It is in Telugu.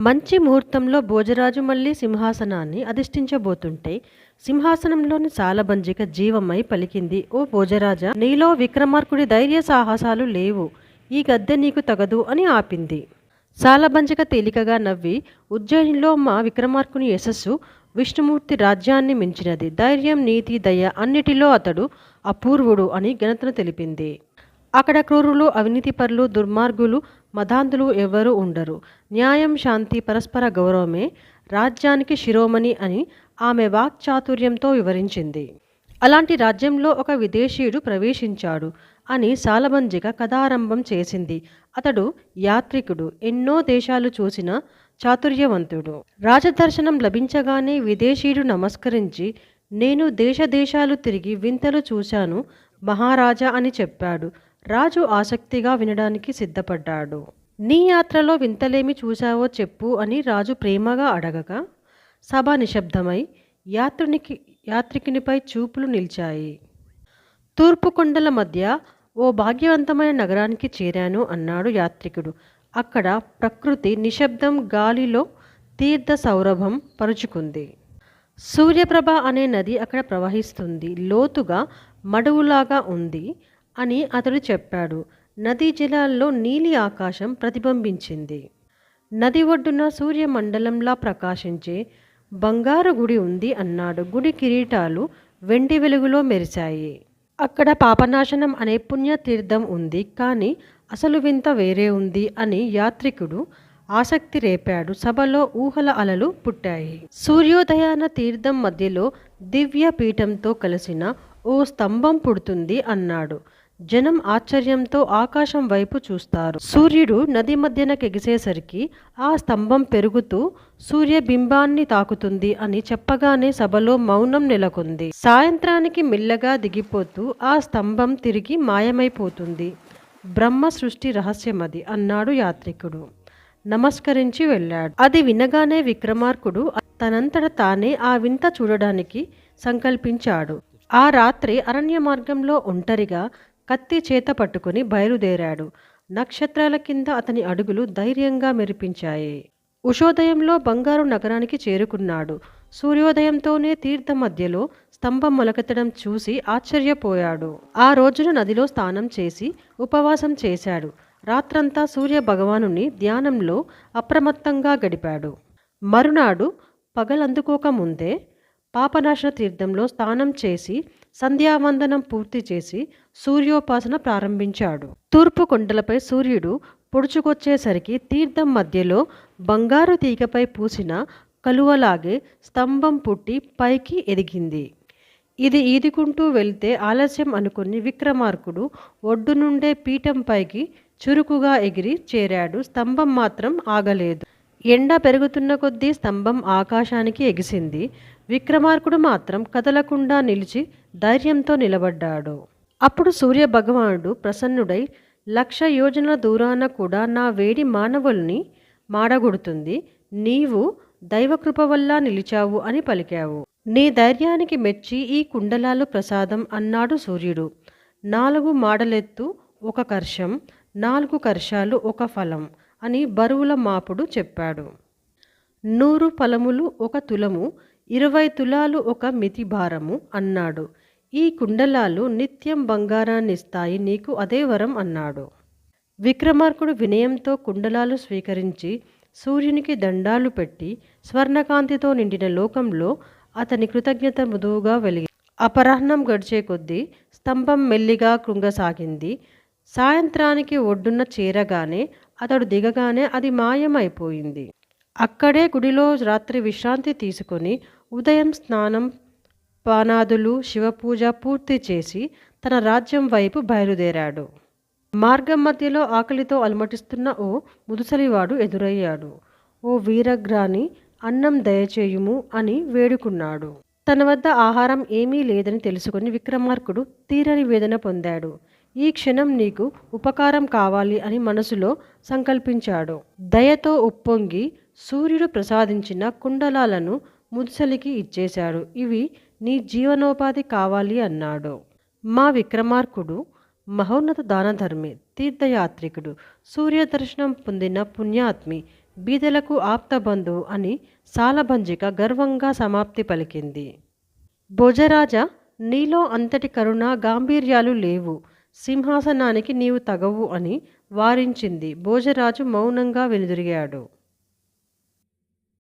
మంచి ముహూర్తంలో భోజరాజు మళ్ళీ సింహాసనాన్ని అధిష్ఠించబోతుంటే సింహాసనంలోని సాలబంజిక జీవమై పలికింది. ఓ భోజరాజా నీలో విక్రమార్కుడి ధైర్య సాహసాలు లేవు. ఈ గద్దె నీకు తగదు అని ఆపింది. సాలబంజిక తేలికగా నవ్వి ఉజ్జయినిలో మా విక్రమార్కుని యశస్సు విష్ణుమూర్తి రాజ్యాన్ని మించినది. ధైర్యం నీతి దయ అన్నిటిలో అతడు అపూర్వుడు అని ఘనతను తెలిపింది. అక్కడ క్రూరులు అవినీతిపరులు దుర్మార్గులు మదాంధులు ఎవ్వరూ ఉండరు. న్యాయం శాంతి పరస్పర గౌరవమే రాజ్యానికి శిరోమణి అని ఆమె వాక్చాతుర్యంతో వివరించింది. అలాంటి రాజ్యంలో ఒక విదేశీయుడు ప్రవేశించాడు అని సాలబంజిక కథారంభం చేసింది. అతడు యాత్రికుడు ఎన్నో దేశాలు చూసిన చాతుర్యవంతుడు. రాజదర్శనం లభించగానే విదేశీయుడు నమస్కరించి నేను దేశ దేశాలు తిరిగి వింతలు చూశాను మహారాజా అని చెప్పాడు. రాజు ఆసక్తిగా వినడానికి సిద్ధపడ్డాడు. నీ యాత్రలో వింతలేమి చూశావో చెప్పు అని రాజు ప్రేమగా అడగగా సభ నిశ్శబ్దమై యాత్రునికి యాత్రికునిపై చూపులు నిలిచాయి. తూర్పు కొండల మధ్య ఓ భాగ్యవంతమైన నగరానికి చేరాను అన్నాడు యాత్రికుడు. అక్కడ ప్రకృతి నిశ్శబ్దం గాలిలో తీర్థ సౌరభం పరుచుకుంది. సూర్యప్రభ అనే నది అక్కడ ప్రవహిస్తుంది. లోతుగా మడువులాగా ఉంది. అని అతడు చెప్పాడు. నదీ జలాల్లో నీలి ఆకాశం ప్రతిబింబించింది. నది ఒడ్డున సూర్యమండలంలా ప్రకాశించే బంగారు గుడి ఉంది అన్నాడు. గుడి కిరీటాలు వెండి వెలుగులో మెరిశాయి. అక్కడ పాపనాశనం అనే పుణ్యతీర్థం ఉంది. కానీ అసలు వింత వేరే ఉంది అని యాత్రికుడు ఆసక్తి రేపాడు. సభలో ఊహల అలలు పుట్టాయి. సూర్యోదయాన తీర్థం మధ్యలో దివ్య పీఠంతో కలిసిన ఓ స్తంభం పుడుతుంది అన్నాడు. జనం ఆశ్చర్యంతో ఆకాశం వైపు చూస్తారు. సూర్యుడు నది మధ్యన కెగిసేసరికి ఆ స్తంభం పెరుగుతూ సూర్యబింబాన్ని తాకుతుంది అని చెప్పగానే సభలో మౌనం నెలకొంది. సాయంత్రానికి మెల్లగా దిగిపోతూ ఆ స్తంభం తిరిగి మాయమైపోతుంది. బ్రహ్మ సృష్టి రహస్యమది అన్నాడు యాత్రికుడు. నమస్కరించి వెళ్ళాడు. అది వినగానే విక్రమార్కుడు తనంతట తానే ఆ వింత చూడడానికి సంకల్పించాడు. ఆ రాత్రి అరణ్య మార్గంలో ఒంటరిగా కత్తి చేత పట్టుకుని బయలుదేరాడు. నక్షత్రాల కింద అతని అడుగులు ధైర్యంగా మెరిపించాయి. ఉషోదయంలో బంగారు నగరానికి చేరుకున్నాడు. సూర్యోదయంతోనే తీర్థ మధ్యలో స్తంభం మొలకెత్తడం చూసి ఆశ్చర్యపోయాడు. ఆ రోజున నదిలో స్నానం చేసి ఉపవాసం చేశాడు. రాత్రంతా సూర్య భగవానుని ధ్యానంలో అప్రమత్తంగా గడిపాడు. మరునాడు పగలందుకోకముందే పాపనాశన తీర్థంలో స్నానం చేసి సంధ్యావందనం పూర్తి చేసి సూర్యోపాసన ప్రారంభించాడు. తూర్పు కొండలపై సూర్యుడు పొడుచుకొచ్చేసరికి తీర్థం మధ్యలో బంగారు తీగపై పూసిన కలువలాగే స్తంభం పుట్టి పైకి ఎదిగింది. ఇది ఈదుకుంటూ వెళ్తే ఆలస్యం అనుకుని విక్రమార్కుడు ఒడ్డు నుండే పీఠం పైకి చురుకుగా ఎగిరి చేరాడు. స్తంభం మాత్రం ఆగలేదు. ఎండ పెరుగుతున్న కొద్దీ స్తంభం ఆకాశానికి ఎగిసింది. విక్రమార్కుడు మాత్రం కదలకుండా నిలిచి ధైర్యంతో నిలబడ్డాడు. అప్పుడు సూర్య భగవానుడు ప్రసన్నుడై లక్ష యోజనల దూరాన కూడా నా వేడి మానవుల్ని మాడగొడుతుంది. నీవు దైవకృప వల్ల నిలిచావు అని పలికావు. నీ ధైర్యానికి మెచ్చి ఈ కుండలాలు ప్రసాదం అన్నాడు సూర్యుడు. నాలుగు మాడలెత్తు ఒక కర్షం నాలుగు కర్షాలు ఒక ఫలం. అని బరువుల మాపుడు చెప్పాడు. నూరు ఫలములు ఒక తులము ఇరవై తులాలు ఒక మితి భారము అన్నాడు. ఈ కుండలాలు నిత్యం బంగారాన్నిస్తాయి నీకు అదే వరం అన్నాడు. విక్రమార్కుడు వినయంతో కుండలాలు స్వీకరించి సూర్యునికి దండాలు పెట్టి స్వర్ణకాంతితో నిండిన లోకంలో అతని కృతజ్ఞత మృదువుగా వెలిగి అపరాహ్నం గడిచే కొద్దీ స్తంభం మెల్లిగా కృంగసాగింది. సాయంత్రానికి ఒడ్డున చేరగానే అతడు దిగగానే అది మాయమైపోయింది. అక్కడే గుడిలో రాత్రి విశ్రాంతి తీసుకొని ఉదయం స్నానం పానాదులు శివపూజ పూర్తి చేసి తన రాజ్యం వైపు బయలుదేరాడు. మార్గం మధ్యలో ఆకలితో అలమటిస్తున్న ఓ ముదుసలివాడు ఎదురయ్యాడు. ఓ వీరగ్రాని అన్నం దయచేయుము అని వేడుకున్నాడు. తన వద్ద ఆహారం ఏమీ లేదని తెలుసుకుని విక్రమార్కుడు తీరని వేదన పొందాడు. ఈ క్షణం నీకు ఉపకారం కావాలి అని మనసులో సంకల్పించాడు. దయతో ఉప్పొంగి సూర్యుడు ప్రసాదించిన కుండలాలను ముదుసలికి ఇచ్చేశాడు. ఇవి నీ జీవనోపాధి కావాలి అన్నాడు. మా విక్రమార్కుడు మహోన్నత దానధర్మి తీర్థయాత్రికుడు సూర్యదర్శనం పొందిన పుణ్యాత్మి బీదలకు ఆప్తబంధు అని సాలభంజిక గర్వంగా సమాప్తి పలికింది. భోజరాజ నీలో అంతటి కరుణ గాంభీర్యాలు లేవు. సింహాసనానికి నీవు తగవు అని వారించింది. భోజరాజు మౌనంగా వెనుదిరిగాడు